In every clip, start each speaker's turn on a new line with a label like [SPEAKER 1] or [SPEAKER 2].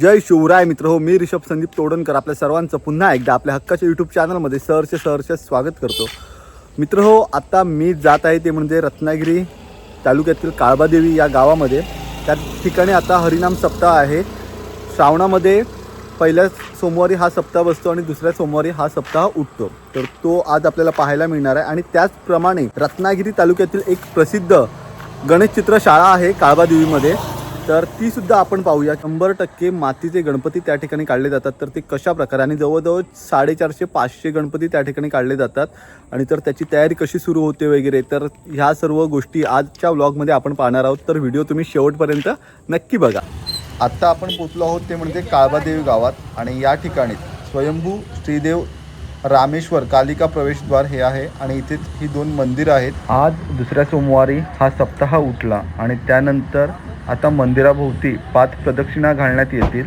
[SPEAKER 1] जय शिवराय मित्र हो मी ऋषभ संदीप तोडणकर आपल्या सर्वांचं पुन्हा एकदा आपल्या हक्काच्या यूट्यूब चॅनलमध्ये सरचे सरचे स्वागत करतो. मित्र हो आत्ता मी जात आहे ते म्हणजे रत्नागिरी तालुक्यातील काळबादेवी या गावामध्ये. त्या ठिकाणी आता हरिनाम सप्ताह आहे. श्रावणामध्ये पहिल्या सोमवारी हा सप्ताह बसतो आणि दुसऱ्या सोमवारी हा सप्ताह उठतो. तर तो आज आपल्याला पाहायला मिळणार आहे. आणि त्याचप्रमाणे रत्नागिरी तालुक्यातील एक प्रसिद्ध गणेश चित्र शाळा आहे काळबादेवीमध्ये. तर ती सुद्धा आपण पाहूया. शंभर टक्के मातीचे गणपती त्या ठिकाणी काढले जातात. तर ते कशा प्रकारे? आणि जवळजवळ साडेचारशे पाचशे गणपती त्या ठिकाणी काढले जातात. आणि तर त्याची तयारी कशी सुरू होते वगैरे? तर ह्या सर्व गोष्टी आजच्या व्लॉगमध्ये आपण पाहणार आहोत. तर व्हिडिओ तुम्ही शेवटपर्यंत नक्की बघा. आत्ता आपण पोचलो आहोत ते म्हणजे काळबादेवी गावात. आणि या ठिकाणी स्वयंभू श्रीदेव रामेश्वर कालिका प्रवेशद्वार हे आहे. आणि इथे ही दोन मंदिरं आहेत. आज दुसऱ्या सोमवारी हा सप्ताह उठला. आणि त्यानंतर आता मंदिराभोवती पाच प्रदक्षिणा घालण्यात येतील.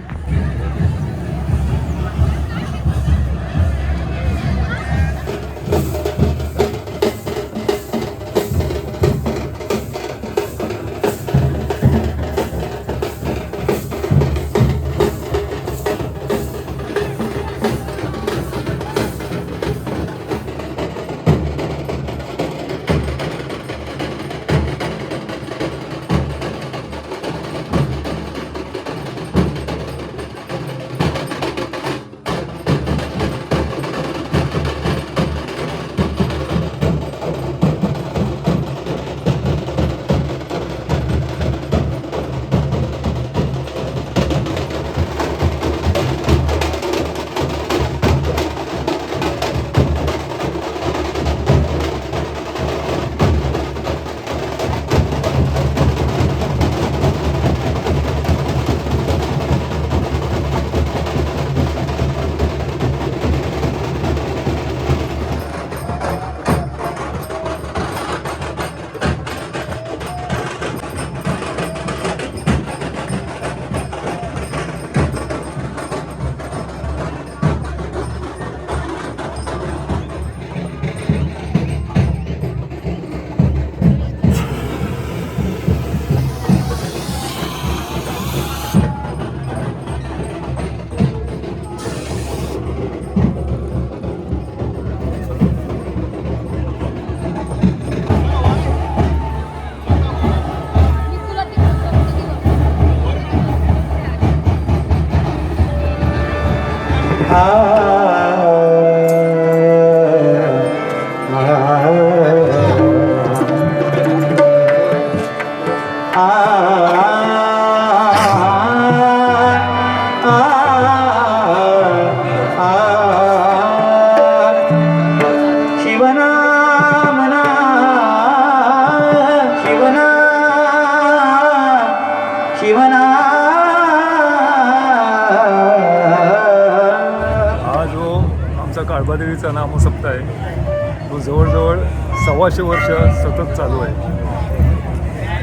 [SPEAKER 2] काळबादेवीचा नामसप्ताह आहे. तो जवळजवळ सव्वाशे वर्ष सतत चालू आहे.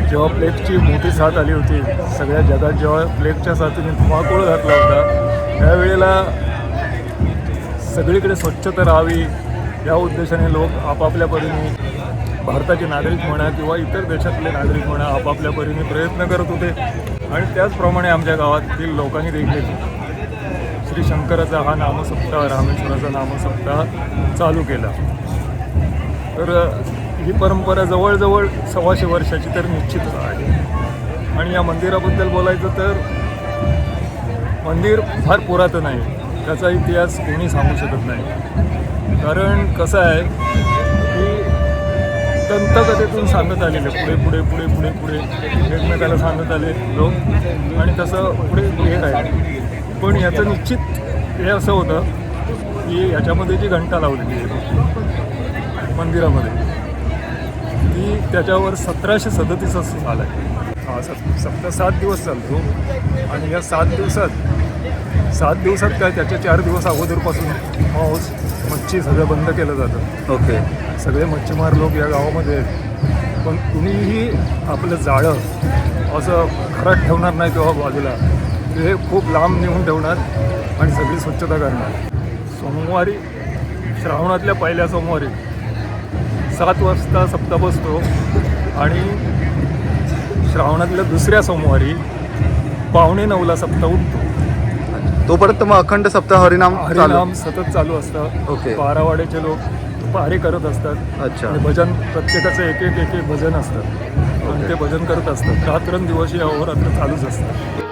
[SPEAKER 2] जेव्हा प्लेगची मोठी साथ आली होती सगळ्या जगात जेव्हा प्लेगच्या साथीने धुमाकूळ घातला होता त्यावेळेला सगळीकडे स्वच्छता राहावी या उद्देशाने लोक आपापल्या परीने भारताचे नागरिक म्हणा किंवा इतर देशातले नागरिक म्हणा आपापल्या परीने प्रयत्न करत होते. आणि त्याचप्रमाणे आमच्या गावातील लोकांनी देखील श्री शंकराचा हा नामसप्ताह रामेश्वराचा नामसप्ताह चालू केला. तर ही परंपरा जवळजवळ सव्वाशे वर्षाची तर निश्चितच आहे. आणि या मंदिराबद्दल बोलायचं तर मंदिर फार पुरातन आहे. त्याचा इतिहास कोणी सांगू शकत नाही. कारण कसं आहे की दंतकथेतून सांगत आलेलं पुढे पुढे पुढे पुढे पुढे एकमेकाला सांगत आले लोक. आणि तसं पुढे येत आहे. पण याचं निश्चित हे असं होतं की याच्यामध्ये जी घंटा लावलेली आहे मंदिरामध्ये ती त्याच्यावर सतराशे सदतीस साल आहे हा सप सप्ताह सात दिवस चालतो. आणि या सात दिवसात सात दिवसात काय त्याच्या चार दिवस अगोदरपासून मांस मच्छी सगळं बंद केलं जातं.
[SPEAKER 1] ओके.
[SPEAKER 2] सगळे मच्छीमार लोक या गावामध्ये आहेत. पण कुणीही आपलं जाळं असं घरात ठेवणार नाही किंवा बाजूला ते खूप लांब नेऊन ठेवणार आणि सगळी स्वच्छता करणार. सोमवारी श्रावणातल्या पहिल्या सोमवारी सात वाजता सप्ताह बसतो आणि श्रावणातल्या दुसऱ्या सोमवारी पावणे नऊला सप्ताह उठतो.
[SPEAKER 1] तोपर्यंत मग अखंड सप्ताह हरिनाम
[SPEAKER 2] हरिनाम सतत चालू असतं.
[SPEAKER 1] ओके.
[SPEAKER 2] बारावाड्याचे लोक पारे करत असतात.
[SPEAKER 1] अच्छा.
[SPEAKER 2] भजन प्रत्येकाचं एक एक एक एक भजन असतं. आणि ते भजन करत असतात. रात्रंदिवस या अहोरात्र चालूच असतात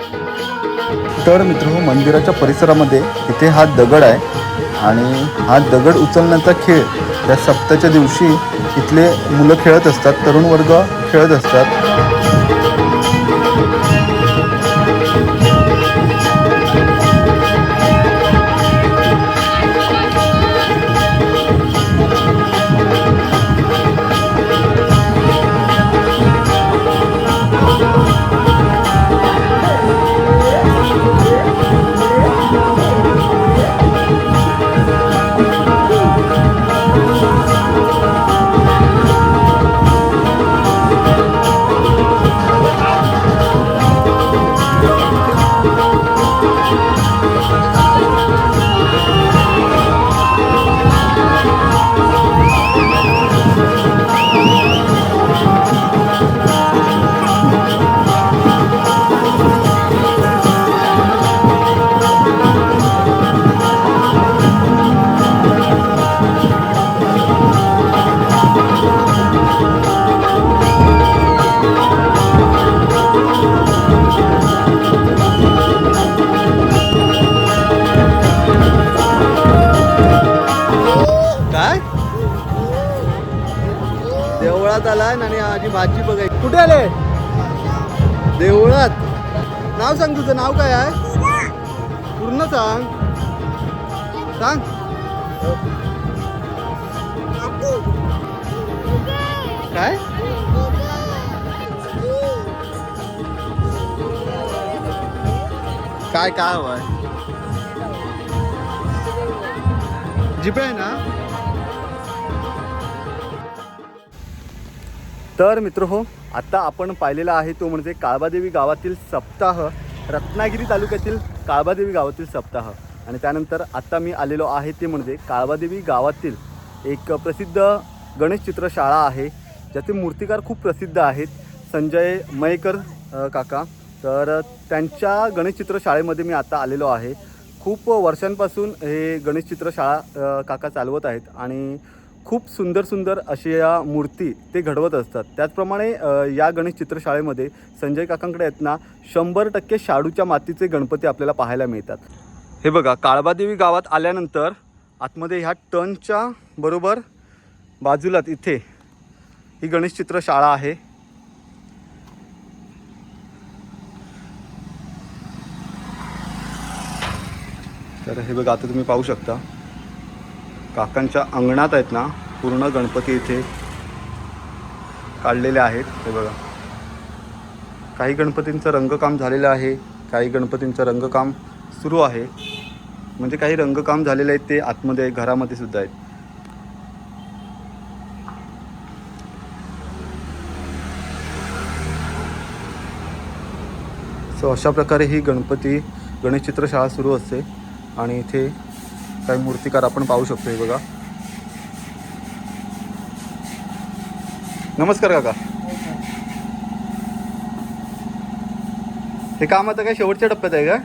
[SPEAKER 1] तर मित्र मंदिराच्या परिसरामध्ये इथे हा दगड आहे आणि हा दगड उचलण्याचा खेळ त्या सप्ताच्या दिवशी इथले मुलं खेळत असतात तरुण वर्ग खेळत असतात. देवळात आलाय आणि आधी भाजी बघाय कुठे आले? देवळात. नाव सांग तुझं नाव काय आहे? पूर्ण सांग. सांग. काय? काय काय हवंय जिपे आहे ना? तर मित्र हो आत्ता आपण पाहिलेला आहे तो म्हणजे काळबादेवी गावातील सप्ताह रत्नागिरी तालुक्यातील काळबादेवी गावातील सप्ताह. आणि त्यानंतर आत्ता मी आलेलो आहे ते म्हणजे काळबादेवी गावातील एक प्रसिद्ध गणेश चित्रशाळा आहे ज्याचे मूर्तिकार खूप प्रसिद्ध आहेत संजय मयेकर काका. तर त्यांच्या गणेश चित्रशाळेमध्ये मी आता आलेलो आहे. खूप वर्षांपासून हे गणेश चित्रशाळा काका चालवत आहेत आणि खूप सुंदर सुंदर अशा या मूर्ती ते घडवत असतात. त्याचप्रमाणे या गणेश चित्रशाळेमध्ये संजय काकांकडे आहेत ना शंभर टक्के शाडूच्या मातीचे गणपती आपल्याला पाहायला मिळतात. हे बघा काळबादेवी गावात आल्यानंतर आतमध्ये ह्या टनच्या बरोबर बाजूलाच इथे ही गणेश चित्रशाळा आहे. तर हे बघा आता तुम्ही पाहू शकता. काकांच्या अंगणात आहेत ना पूर्ण गणपती इथे काढलेले आहेत. हे बघा. काही गणपतींचं रंगकाम झालेलं आहे काही गणपतींचं रंगकाम सुरू आहे. म्हणजे काही रंगकाम झालेले आहेत ते आतमध्ये घरामध्ये सुद्धा आहेत. सो अशा प्रकारे ही गणपती गणेश चित्रशाळा सुरू असते आणि इथे काही मूर्तिकार आपण पाहू शकतो हे बघा. नमस्कार काका. हे काम आता काय शेवटच्या टप्प्यात आहे का?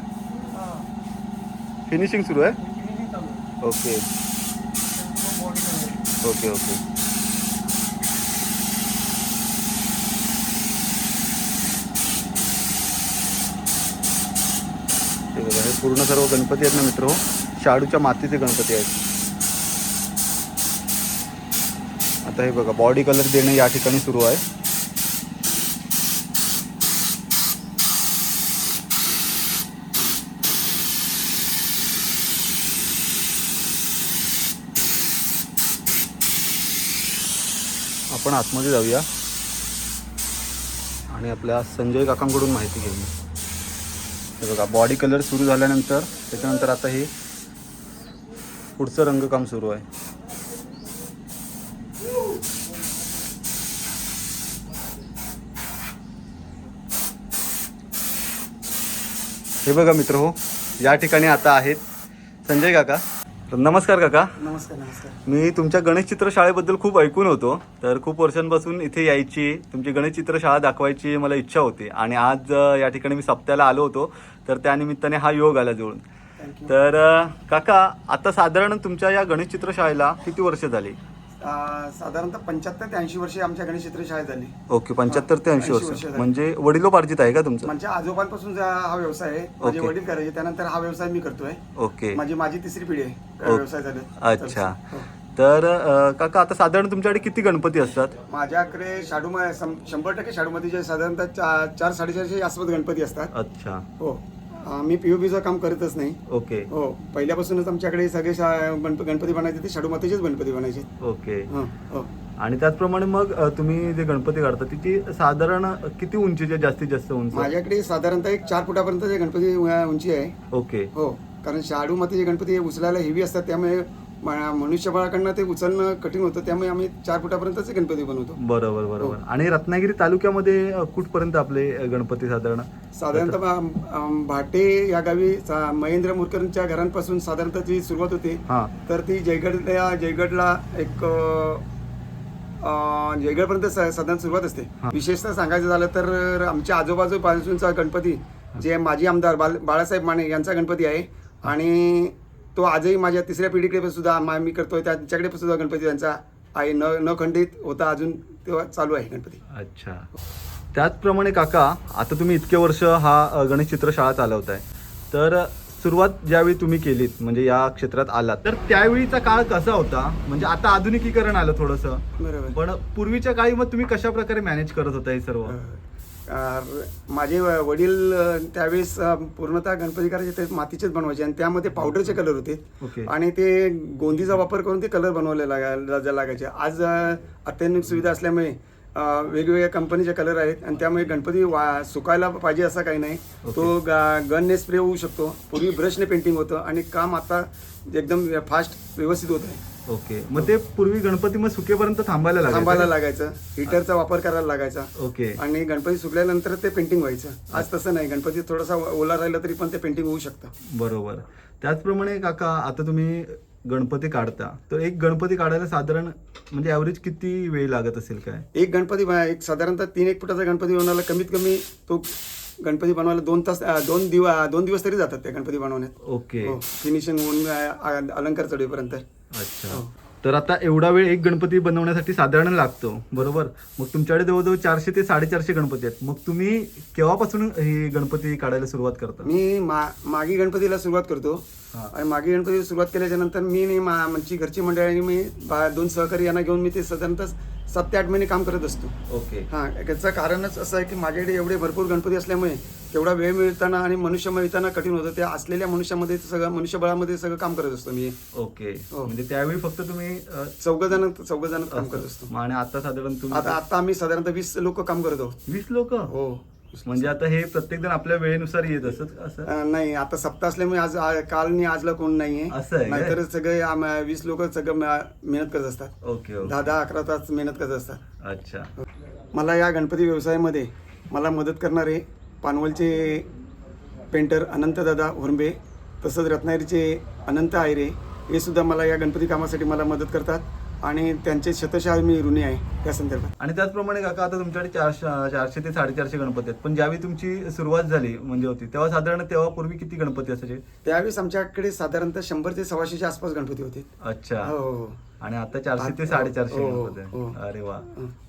[SPEAKER 1] फिनिशिंग सुरू आहे? ओके ओके ओके हे बघा हे पूर्ण सर्व गणपती आहेत ना मित्र हो? शाडूच्या मातीचे गणपती आहेत. आता हे बघा बॉडी कलर देणे या ठिकाणी सुरू आहे. आपण आतमध्ये जाऊया. आणि आपल्या संजय काकांकडून माहिती घेऊया. हे बघा बॉडी कलर सुरू झाल्यानंतर त्याच्यानंतर आता हे पुढचं रंगकाम सुरू आहे. हे बघा मित्र हो या ठिकाणी आता आहेत संजय काका. तर नमस्कार काका.
[SPEAKER 3] नमस्कार नमस्कार.
[SPEAKER 1] मी तुमच्या गणेश चित्रशाळेबद्दल खूप ऐकून होतो तर खूप वर्षांपासून इथे यायची तुमची गणेश चित्रशाळा दाखवायची मला इच्छा होती. आणि आज अ, या ठिकाणी मी सप्त्याला आलो होतो तर त्यानिमित्ताने हा योग आला जुळून. तर काका आता साधारण तुमच्या या गणेश चित्रशाळेला किती वर्ष झाली?
[SPEAKER 3] साधारणतः पंच्याहत्तर ते ऐंशी वर्षे आमच्या गणेश चित्र शाळेत झाली.
[SPEAKER 1] ओके पंच्याहत्तर ते ऐंशी
[SPEAKER 3] 80
[SPEAKER 1] वर्ष.
[SPEAKER 3] झाली.
[SPEAKER 1] म्हणजे वडिलोपार्जित आहे का तुमचं?
[SPEAKER 3] म्हणजे आजोबांपासून जा- हा व्यवसाय आहे. माझे
[SPEAKER 1] ओके.
[SPEAKER 3] वडील करायचे त्यानंतर हा व्यवसाय मी करतोय.
[SPEAKER 1] ओके.
[SPEAKER 3] माझी माझी तिसरी पिढी आहे.
[SPEAKER 1] ओके.
[SPEAKER 3] व्यवसाय झाले?
[SPEAKER 1] अच्छा.
[SPEAKER 3] हो.
[SPEAKER 1] तर अं, काका आता साधारण तुमच्याकडे किती गणपती असतात?
[SPEAKER 3] माझ्याकडे शाडू शंभर टक्के शाडूमध्ये साधारणतः चा- चार साडेचारशे आसपास गणपती असतात.
[SPEAKER 1] अच्छा.
[SPEAKER 3] हो. मी पीओपीचं काम करतच नाही.
[SPEAKER 1] ओके.
[SPEAKER 3] हो पहिल्यापासूनच आमच्याकडे सगळे शा- गणप- गणपती बनायचे ते शाडू मातेचेच गणपती बनायचे.
[SPEAKER 1] ओके.
[SPEAKER 3] हो हो.
[SPEAKER 1] आणि त्याचप्रमाणे मग अं, तुम्ही जे गणपती काढता तिची साधारण किती उंचीचे जास्तीत जास्त उंच?
[SPEAKER 3] माझ्याकडे साधारणतः एक चार फुटापर्यंतचे गणपती अ, उंची आहे.
[SPEAKER 1] ओके.
[SPEAKER 3] हो कारण शाडू मातीचे गणपती हे उचलायला हेवी असतात त्यामुळे मनुष्यबळाकडनं ते उचलणं कठीण होतं त्यामुळे आम्ही चार फुटापर्यंतचे गणपती बनवतो.
[SPEAKER 1] बरोबर बरोबर.
[SPEAKER 3] हो.
[SPEAKER 1] आणि रत्नागिरी तालुक्यामध्ये कुठपर्यंत आपले गणपती साधारण?
[SPEAKER 3] साधारणतः भाटे या गावी महेंद्र मुरकरांच्या घरांपासून साधारणतः जी सुरुवात होते
[SPEAKER 1] हा.
[SPEAKER 3] तर ती जयगडला जयगडला एक जयगडपर्यंत साधारण सुरुवात असते. विशेषतः सांगायचं झालं तर आमच्या आजोबाजूपासूनचा गणपती जे माजी आमदार बाल बाळासाहेब माने यांचा गणपती आहे. आणि तो आजही माझ्या तिसऱ्या पिढीकडे सुद्धा मा- मी करतोय. त्यांच्याकडे सुद्धा गणपती त्यांचा आहे. न न खंडित होता अजून तेव्हा चालू आहे गणपती.
[SPEAKER 1] अच्छा. त्याचप्रमाणे काका आता तुम्ही इतके वर्ष हा गणेश चित्रशाळा चालवताय. तर सुरुवात ज्यावेळी तुम्ही केलीत म्हणजे या क्षेत्रात आलात तर त्यावेळीचा काळ कसा होता? म्हणजे आता आधुनिकीकरण आलं थोडंसं.
[SPEAKER 3] बरोबर.
[SPEAKER 1] पण पूर्वीच्या काळी मग तुम्ही कशा प्रकारे मॅनेज करत होता हे सर्व?
[SPEAKER 3] माझे वडील त्यावेळेस पूर्णतः गणपती करायचे ते मातीचेच बनवायचे आणि त्यामध्ये पावडरचे कलर होते. आणि ते गोंदीचा वापर करून ते कलर बनवले लागा- लागायचे. आज अत्याधुनिक सुविधा असल्यामुळे वेगवेगळ्या कंपनीचे कलर आहेत आणि त्यामुळे गणपती वा सुकायला पाहिजे असं काही नाही. तो गा- गनने स्प्रे होऊ शकतो. पूर्वी ब्रशने पेंटिंग होतं आणि काम आता एकदम फास्ट व्यवस्थित होत आहे.
[SPEAKER 1] ओके. मग ते पूर्वी गणपती मग सुकेपर्यंत थांबायला
[SPEAKER 3] थांबायला
[SPEAKER 1] लागला
[SPEAKER 3] लागायचं. हिटरचा वापर करायला लागायचा.
[SPEAKER 1] ओके.
[SPEAKER 3] आणि गणपती सुकल्यानंतर ते पेंटिंग व्हायचं. आज तसं नाही. गणपती थोडासा ओला राहिला तरी पण ते पेंटिंग होऊ शकतं.
[SPEAKER 1] बरोबर. त्याचप्रमाणे काका आता तुम्ही गणपती काढता. तर एक गणपती काढायला साधारण म्हणजे ॲव्हरेज किती वेळ लागत असेल काय?
[SPEAKER 3] एक गणपती बा- एक साधारणतः तीन एक फुटाचा गणपती बनवायला कमीत कमी तो गणपती बनवायला दोन तास अं, दोन दिवस दोन दिवस तरी जातात त्या गणपती बनवण्यात.
[SPEAKER 1] ओके.
[SPEAKER 3] हो. फिनिशिंग होऊन अं, अं, अलंकार चढवेपर्यंत
[SPEAKER 1] अच्छा.
[SPEAKER 3] हो.
[SPEAKER 1] तर आता एवढा वेळ एक गणपती बनवण्यासाठी साधारण लागतो. बरोबर? मग तुमच्याकडे जवळजवळ चारशे ते साडेचारशे गणपती आहेत. मग तुम्ही केव्हापासून हे गणपती काढायला सुरुवात करता?
[SPEAKER 3] मी मा मागी गणपतीला सुरुवात करतो.
[SPEAKER 1] हा.
[SPEAKER 3] आणि मागी गणपतीला सुरुवात केल्याच्यानंतर मी आणि मा- आमची घरची मंडळी मी बा- दोन सहकारी यांना घेऊन मी ते साधारणतः सात ते आठ महिने काम करत असतो.
[SPEAKER 1] ओके.
[SPEAKER 3] हा याचं कारणच असं आहे की माझ्याकडे एवढे भरपूर गणपती असल्यामुळे तेवढा वेळ मिळताना आणि मनुष्य मिळताना कठीण होतं. त्या असलेल्या मनुष्यामध्ये सगळं मनुष्यबळामध्ये सगळं काम करत असतो मी.
[SPEAKER 1] ओके.
[SPEAKER 3] हो.
[SPEAKER 1] म्हणजे त्यावेळी फक्त तुम्ही अ,
[SPEAKER 3] चौघ जण चौघ जण काम करत असतो.
[SPEAKER 1] आणि आता साधारण
[SPEAKER 3] आता आता आम्ही साधारणतः वीस लोक काम करत आहोत.
[SPEAKER 1] वीस लोक?
[SPEAKER 3] हो.
[SPEAKER 1] म्हणजे आता हे प्रत्येक जण आपल्या वेळेनुसार येत असत असं?
[SPEAKER 3] अं, नाही आता सप्ताह असल्यामुळे आज आ- काल आणि आजला कोण नाहीये.
[SPEAKER 1] असं आहे काय?
[SPEAKER 3] नाहीतर सगळे आम- वीस लोक सगळं म- मेहनत करत असतात.
[SPEAKER 1] Okay okay.
[SPEAKER 3] दहा दहा अकरा तास मेहनत करत असतात.
[SPEAKER 1] अच्छा.
[SPEAKER 3] मला या गणपती व्यवसायामध्ये मला मदत करणारे पानवलचे पेंटर अनंतदादा हुरंबे तसंच रत्नागिरीचे अनंत आयरे हे सुद्धा मला या गणपती कामासाठी मला मदत करतात. आणि त्यांचे शतशः मी ऋणी आहे त्या संदर्भात.
[SPEAKER 1] आणि त्याचप्रमाणे काका आता तुमच्याकडे चारशे चारशे ते साडेचारशे गणपती आहेत. पण ज्यावेळी तुमची सुरुवात झाली म्हणजे होती तेव्हा साधारण तेव्हा पूर्वी किती गणपती असायचे?
[SPEAKER 3] त्यावेळेस आमच्याकडे साधारणतः शंभर ते सव्वाशेच्या आसपास गणपती होते.
[SPEAKER 1] अच्छा.
[SPEAKER 3] हो हो हो.
[SPEAKER 1] आणि आता चारशे ते
[SPEAKER 3] हो,
[SPEAKER 1] साडेचारशे
[SPEAKER 3] हो, हो.
[SPEAKER 1] आहेत. अरे वा.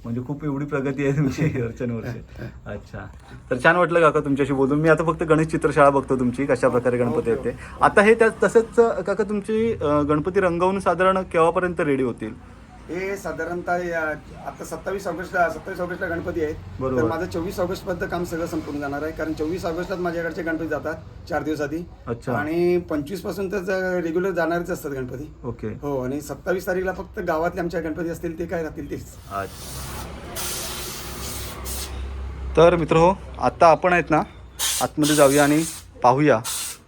[SPEAKER 1] म्हणजे खूप एवढी प्रगती आहे तुमची वर्षानुवर्षे अच्छा. तर छान वाटलं काका तुमच्याशी बोलून. मी आता फक्त गणेश चित्रशाळा बघतो तुमची कशा प्रकारे गणपती आहेत ते आता हे त्या तसंच काका तुमची गणपती रंगवून साधारण केव्हापर्यंत रेडी होतील?
[SPEAKER 3] हे साधारणतः आता सत्तावीस ऑगस्टला सत्तावीस ऑगस्टला गणपती आहेत.
[SPEAKER 1] बरोबर.
[SPEAKER 3] तर माझं चोवीस ऑगस्ट पर्यंत काम सगळं संपूर्ण जाणार आहे. कारण चोवीस ऑगस्टलाच माझ्याकडचे गणपती जातात चार दिवस आधी.
[SPEAKER 1] अच्छा.
[SPEAKER 3] आणि पंचवीसपासून तर रेग्युलर जाणारच असतात गणपती.
[SPEAKER 1] ओके.
[SPEAKER 3] हो आणि सत्तावीस तारीखला फक्त गावातले आमच्या गणपती असतील ते काय राहतील तेच.
[SPEAKER 1] अच्छा. तर मित्र हो आत्ता आपण आहेत ना आतमध्ये जाऊया आणि पाहूया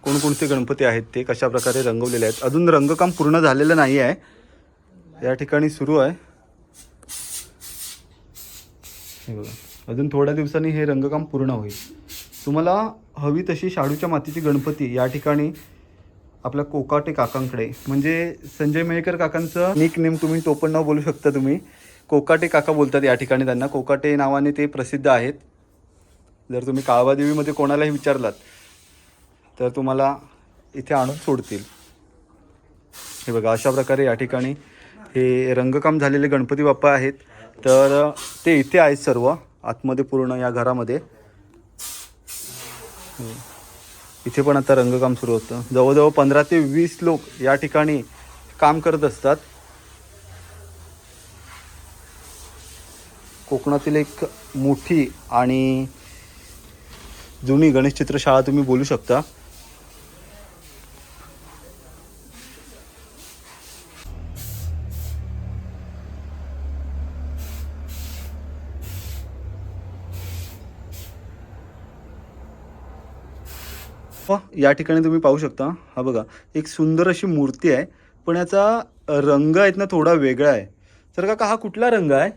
[SPEAKER 1] कोणकोणते गणपती आहेत ते कशा प्रकारे रंगवलेले आहेत. अजून रंगकाम पूर्ण झालेलं नाही आहे या ठिकाणी सुरू आहे. हे बघा. अजून थोड्या दिवसांनी हे रंगकाम पूर्ण होईल. तुम्हाला हवी तशी शाडूच्या मातीची गणपती या ठिकाणी आपल्या कोकाटे काकांकडे म्हणजे संजय मेहकर काकांचं निक नेम तुम्ही तो पण नाव बोलू शकता तुम्ही. कोकाटे काका बोलतात या ठिकाणी त्यांना. कोकाटे नावाने ते प्रसिद्ध आहेत. जर तुम्ही काळबादेवीमध्ये कोणालाही विचारलात तर तुम्हाला इथे आणून सोडतील. हे बघा अशा प्रकारे या ठिकाणी हे रंगकाम झालेले गणपती बाप्पा आहेत. तर ते इथे आहेत सर्व. आतमध्ये पूर्ण या घरामध्ये. इथे पण आता रंगकाम सुरू होतं. जवळजवळ पंधरा ते वीस लोक या ठिकाणी काम करत असतात. कोकणातील एक मोठी आणि जुनी गणेश चित्रशाळा तुम्ही बोलू शकता वा, या ठिकाणी तुम्ही पाहू शकता. हा बघा एक सुंदर अशी मूर्ती आहे पण याचा रंग आहेत ना थोडा वेगळा आहे. तर काका हा कुठला रंग आहे?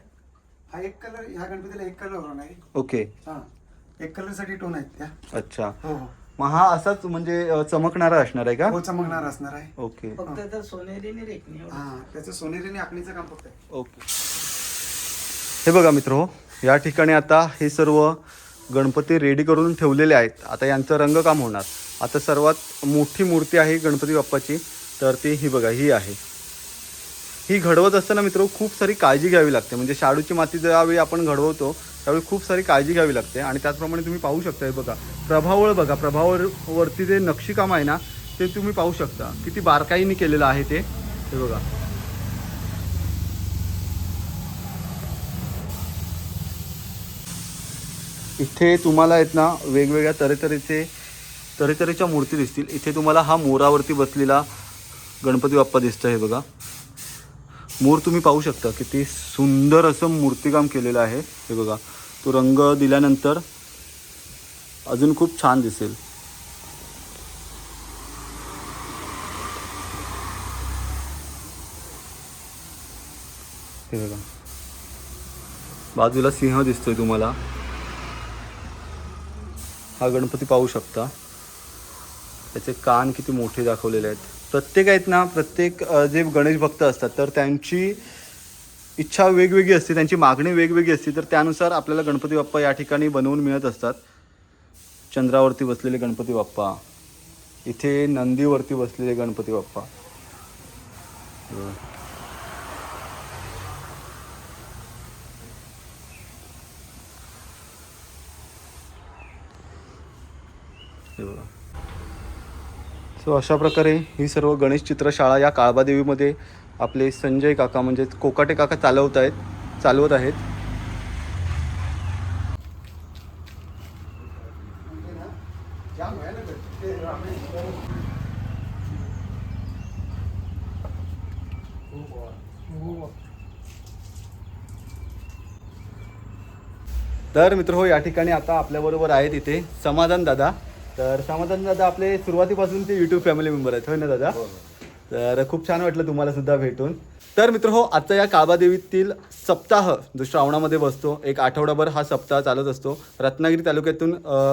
[SPEAKER 3] हा एक कलर ह्या गणपतीला एक कलर आहे.
[SPEAKER 1] ओके.
[SPEAKER 3] हा. एक कलरसाठी टोन आहेत त्या.
[SPEAKER 1] अच्छा.
[SPEAKER 3] हो हो.
[SPEAKER 1] मग हा असाच म्हणजे चमकणारा असणार आहे का?
[SPEAKER 3] हो चमकणार असणार आहे.
[SPEAKER 1] ओके.
[SPEAKER 4] फक्त तर सोनेरीने रेखणी एवढं.
[SPEAKER 3] हा त्याचं सोनेरीने आखणीचं काम फक्त आहे.
[SPEAKER 1] ओके. हे बघा मित्र हो या ठिकाणी आता हे सर्व गणपती रेडी करून ठेवलेले आहेत. आता यांचं रंगकाम होणार. आता सर्वात मोठी मूर्ती आहे गणपती बाप्पाची तर ती ही बघा ही आहे. ही घडवत असताना मित्र खूप सारी काळजी घ्यावी लागते. म्हणजे शाडूची माती ज्यावेळी आपण घडवतो त्यावेळी खूप सारी काळजी घ्यावी लागते. आणि त्याचप्रमाणे तुम्ही पाहू शकता हे बघा प्रभावळ बघा प्रभावळ वरती जे नक्षीकाम आहे ना ते तुम्ही पाहू शकता. किती बारकाईने केलेलं आहे ते. हे बघा. इथे तुम्हाला आहेत ना वेगवेगळ्या तऱ्हेतऱ्हेचे तऱ्हेतऱ्हेच्या मूर्ती दिसतील. इथे तुम्हाला हा मोरावरती बसलेला गणपती बाप्पा दिसतं हे बघा. मोर तुम्ही पाहू शकता किती सुंदर असं मूर्तिकाम केलेलं आहे हे बघा. तो रंग दिल्यानंतर अजून खूप छान दिसेल. हे बघा. बाजूला सिंह दिसतोय तुम्हाला. हा गणपती पाहू शकता. त्याचे कान किती मोठे दाखवलेले आहेत. प्रत्येक आहेत ना प्रत्येक जे गणेश भक्त असतात तर त्यांची इच्छा वेगवेगळी असते त्यांची मागणी वेगवेगळी असते तर त्यानुसार आपल्याला गणपती बाप्पा या ठिकाणी बनवून मिळत असतात. चंद्रावरती बसलेले गणपती बाप्पा इथे नंदीवरती बसलेले गणपती बाप्पा हे बघा. हे बघा सो अशा प्रकारे ही सर्व गणेश चित्रशाळा या काळबादेवीमध्ये आपले संजय काका म्हणजेच कोकाटे काका चालवत आहेत चालवत आहेत. तर मित्र हो या ठिकाणी आता आपल्याबरोबर आहेत इथे समाधान दादा. तर समाधान दादा आपले सुरुवातीपासून ते युट्यूब फॅमिली मेंबर आहेत. होय ना दादा? तर खूप छान वाटलं तुम्हाला सुद्धा भेटून. तर मित्र हो आजचा या काळबादेवीतील सप्ताह जो श्रावणामध्ये बसतो एक आठवडाभर हा सप्ताह चालत असतो. रत्नागिरी तालुक्यातून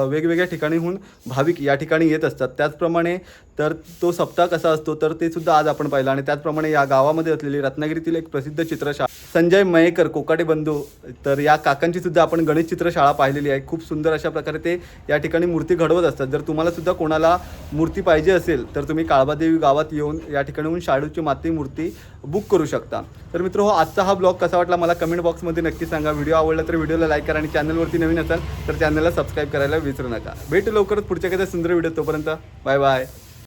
[SPEAKER 1] वेगवेगळ्या ठिकाणीहून भाविक या ठिकाणी येत असतात. त्याचप्रमाणे तर तो सप्ताह कसा असतो तर ते सुद्धा आज आपण पाहिलं. आणि त्याचप्रमाणे या गावामध्ये असलेली रत्नागिरीतील एक प्रसिद्ध चित्रशाळा संजय मयेकर कोकाटे बंधू तर या काकांची सुद्धा आपण गणेश चित्रशाळा पाहिलेली आहे. खूप सुंदर अशा प्रकारे ते या ठिकाणी मूर्ती घडवत असतात. जर तुम्हाला सुद्धा कोणाला मूर्ती पाहिजे असेल तर तुम्ही काळबादेवी गावात येऊन या ठिकाणीहून शाडूची माती मूर्ती बुक करू शकता. तर मित्र हो आजचा हा ब्लॉग कसा वाटला मला कमेंट बॉक्समध्ये नक्की सांगा. व्हिडिओ आवडला तर व्हिडिओला लाईक करा आणि चॅनलवरती नवीन असाल तर चॅनलला सबस्क्राईब करायला विसरू नका. भेटू लवकरच पुढच्या एखाद्या सुंदर व्हिडिओ तोपर्यंत बाय बाय.